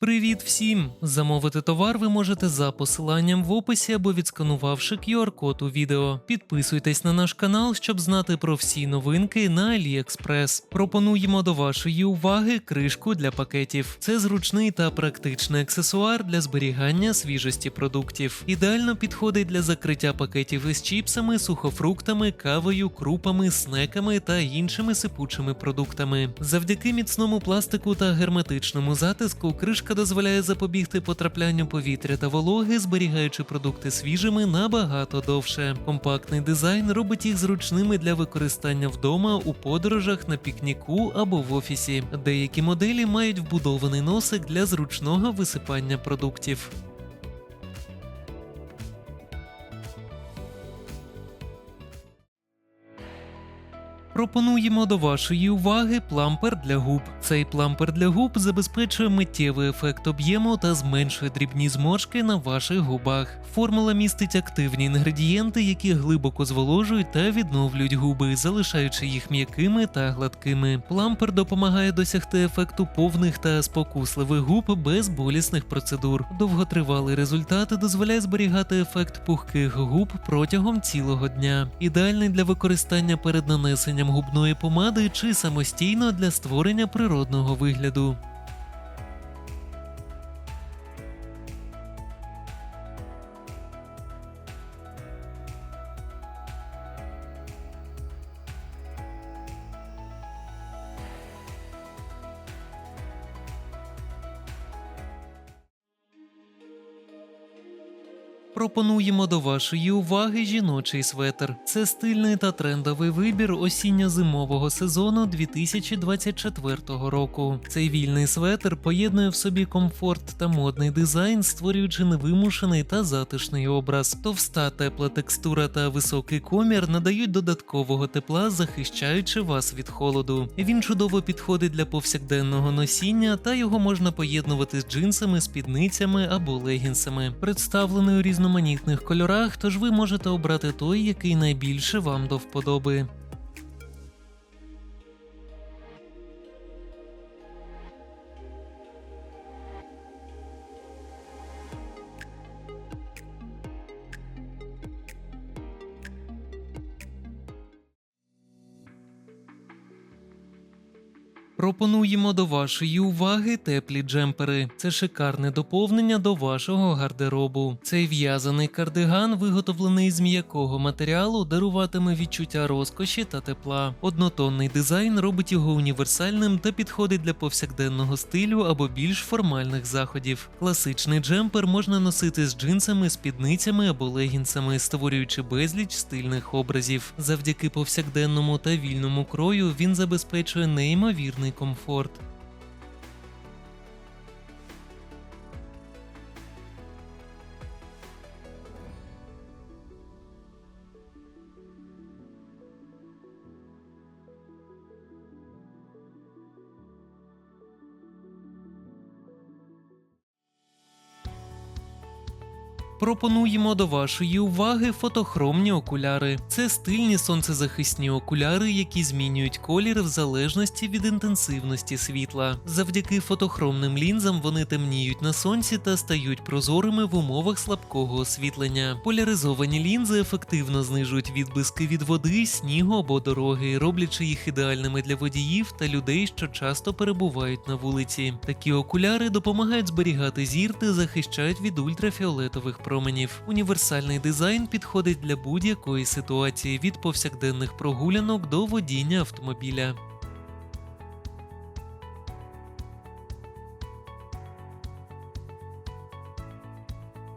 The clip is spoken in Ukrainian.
Привіт всім! Замовити товар ви можете за посиланням в описі або відсканувавши QR-код у відео. Підписуйтесь на наш канал, щоб знати про всі новинки на AliExpress. Пропонуємо до вашої уваги кришку для пакетів. Це зручний та практичний аксесуар для зберігання свіжості продуктів. Ідеально підходить для закриття пакетів із чіпсами, сухофруктами, кавою, крупами, снеками та іншими сипучими продуктами. Завдяки міцному пластику та герметичному затиску кришка дозволяє запобігти потраплянню повітря та вологи, зберігаючи продукти свіжими набагато довше. Компактний дизайн робить їх зручними для використання вдома, у подорожах, на пікніку або в офісі. Деякі моделі мають вбудований носик для зручного висипання продуктів. Пропонуємо до вашої уваги плампер для губ. Цей плампер для губ забезпечує миттєвий ефект об'єму та зменшує дрібні зморшки на ваших губах. Формула містить активні інгредієнти, які глибоко зволожують та відновлюють губи, залишаючи їх м'якими та гладкими. Плампер допомагає досягти ефекту повних та спокусливих губ без болісних процедур. Довготривалий результат дозволяє зберігати ефект пухких губ протягом цілого дня. Ідеальний для використання перед нанесенням губної помади чи самостійно для створення природного вигляду. Пропонуємо до вашої уваги жіночий светр. Це стильний та трендовий вибір осінньо-зимового сезону 2024 року. Цей вільний светр поєднує в собі комфорт та модний дизайн, створюючи невимушений та затишний образ. Товста тепла текстура та високий комір надають додаткового тепла, захищаючи вас від холоду. Він чудово підходить для повсякденного носіння, та його можна поєднувати з джинсами, спідницями або легінсами. Представлений у різноманітних кольорах, тож ви можете обрати той, який найбільше вам до вподоби. Пропонуємо до вашої уваги теплі джемпери. Це шикарне доповнення до вашого гардеробу. Цей в'язаний кардиган, виготовлений з м'якого матеріалу, даруватиме відчуття розкоші та тепла. Однотонний дизайн робить його універсальним та підходить для повсякденного стилю або більш формальних заходів. Класичний джемпер можна носити з джинсами, спідницями або легінсами, створюючи безліч стильних образів. Завдяки повсякденному та вільному крою він забезпечує неймовірний комфорт. Пропонуємо до вашої уваги фотохромні окуляри. Це стильні сонцезахисні окуляри, які змінюють колір в залежності від інтенсивності світла. Завдяки фотохромним лінзам вони темніють на сонці та стають прозорими в умовах слабкого освітлення. Поляризовані лінзи ефективно знижують відблиски від води, снігу або дороги, роблячи їх ідеальними для водіїв та людей, що часто перебувають на вулиці. Такі окуляри допомагають зберігати зір та захищають від ультрафіолетових променів. Універсальний дизайн підходить для будь-якої ситуації від повсякденних прогулянок до водіння автомобіля.